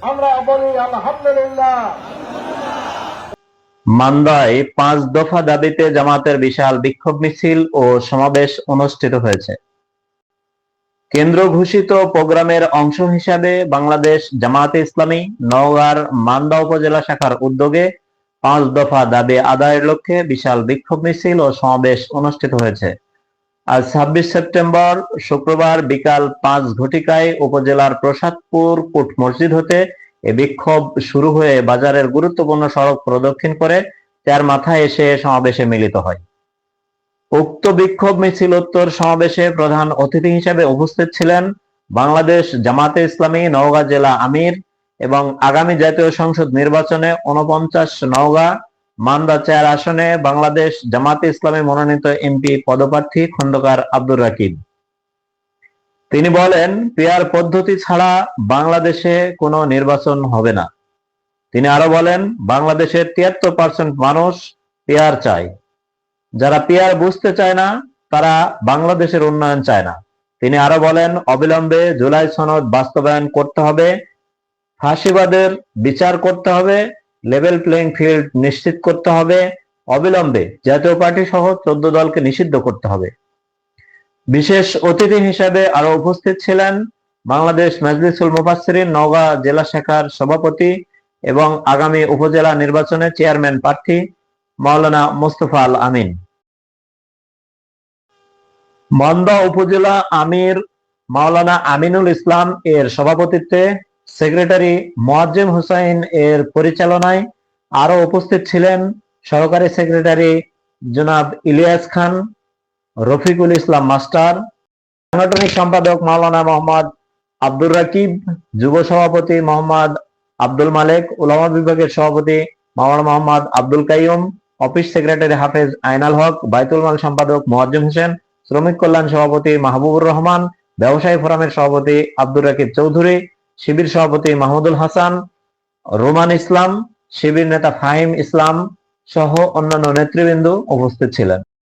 আমরা বলি আলহামদুলিল্লাহ। মান্দায় পাঁচ দফা দাবিতে জামাতের বিশাল বিক্ষোভ মিছিল ও সমাবেশ অনুষ্ঠিত হয়েছে। কেন্দ্র ঘোষিত প্রোগ্রামের অংশ হিসাবে বাংলাদেশ জামায়াতে ইসলামী নওগাঁর মান্দা উপজেলা শাখার উদ্যোগে পাঁচ দফা দাবি আদায়ের লক্ষ্যে বিশাল বিক্ষোভ মিছিল ও সমাবেশ অনুষ্ঠিত হয়েছে। আজ ছাব্বিশ সেপ্টেম্বর শুক্রবার বিকাল পাঁচ ঘটিকায় উপজেলার প্রসাদপুর কোট মসজিদ হতে এ বিক্ষোভ শুরু হয়ে বাজারের গুরুত্বপূর্ণ সড়ক প্রদক্ষিণ করে চার মাথায় এসে সমাবেশে মিলিত হয়। উক্ত বিক্ষোভ মিছিল উত্তর সমাবেশে প্রধান অতিথি হিসেবে উপস্থিত ছিলেন বাংলাদেশ জামাতে ইসলামী নওগাঁ জেলা আমির এবং আগামী জাতীয় সংসদ নির্বাচনে উনপঞ্চাশ নওগাঁ মান্দা চার আসনে বাংলাদেশ জামাতে ইসলামী মনোনীত এমপি পদপ্রার্থী খন্দকার আব্দুর রাকিব। তিনি বলেন, পেয়ার পদ্ধতি ছাড়া বাংলাদেশে কোনো নির্বাচন হবে না। তিনি আরও বলেন, বাংলাদেশের তিয়াত্তর পার্সেন্ট মানুষ পেয়ার চায়। যারা পেয়ার বুঝতে চায় না, তারা বাংলাদেশের উন্নয়ন চায় না। তিনি আরও বলেন, অবিলম্বে জুলাই সনদ বাস্তবায়ন করতে হবে, ফাঁসিবাদের বিচার করতে হবে লেভেল প্লেইং ফিল্ড নিশ্চিত করতে হবে, অবিলম্বে জাতীয় পার্টি সহ চোদ্দ দলকে নিষিদ্ধ করতে হবে। বিশেষ অতিথি হিসেবে আরও উপস্থিত ছিলেন বাংলাদেশ মজলিসুল মুফাসসিরিন নওগাঁ জেলা শাখার সভাপতি এবং আগামী উপজেলা নির্বাচনে চেয়ারম্যান প্রার্থী মাওলানা মোস্তফা আল আমিন। মন্দা উপজেলা আমির মাওলানা আমিনুল ইসলাম এর সভাপতিত্বে সেক্রেটারি মোয়াজ্জেম হুসাইন এর পরিচালনায় আরও উপস্থিত ছিলেন সহকারী সেক্রেটারি জনাব ইলিয়াস খান, রফিকুল ইসলাম মাস্টার সাংগঠনিক সম্পাদক মাওলানা মোহাম্মদ আব্দুর রাকিব, যুব সভাপতি মোহাম্মদ আব্দুল মালেক, উলামা বিভাগের সভাপতি মাওলানা মোহাম্মদ আব্দুল কাইয়ুম, অফিস সেক্রেটারি হাফেজ আইনাল হক, বাইতুল মাল সম্পাদক মোয়াজ্জেম হোসেন, শ্রমিক কল্যাণ সভাপতি মাহবুবুর রহমান, ব্যবসায়ী ফোরামের সভাপতি আব্দুর রাকিব চৌধুরী শিবির সভাপতি মাহমুদুল হাসান, রোমান ইসলাম, শিবির নেতা ফাহিম ইসলাম সহ অন্যান্য নেতৃবৃন্দ উপস্থিত ছিলেন।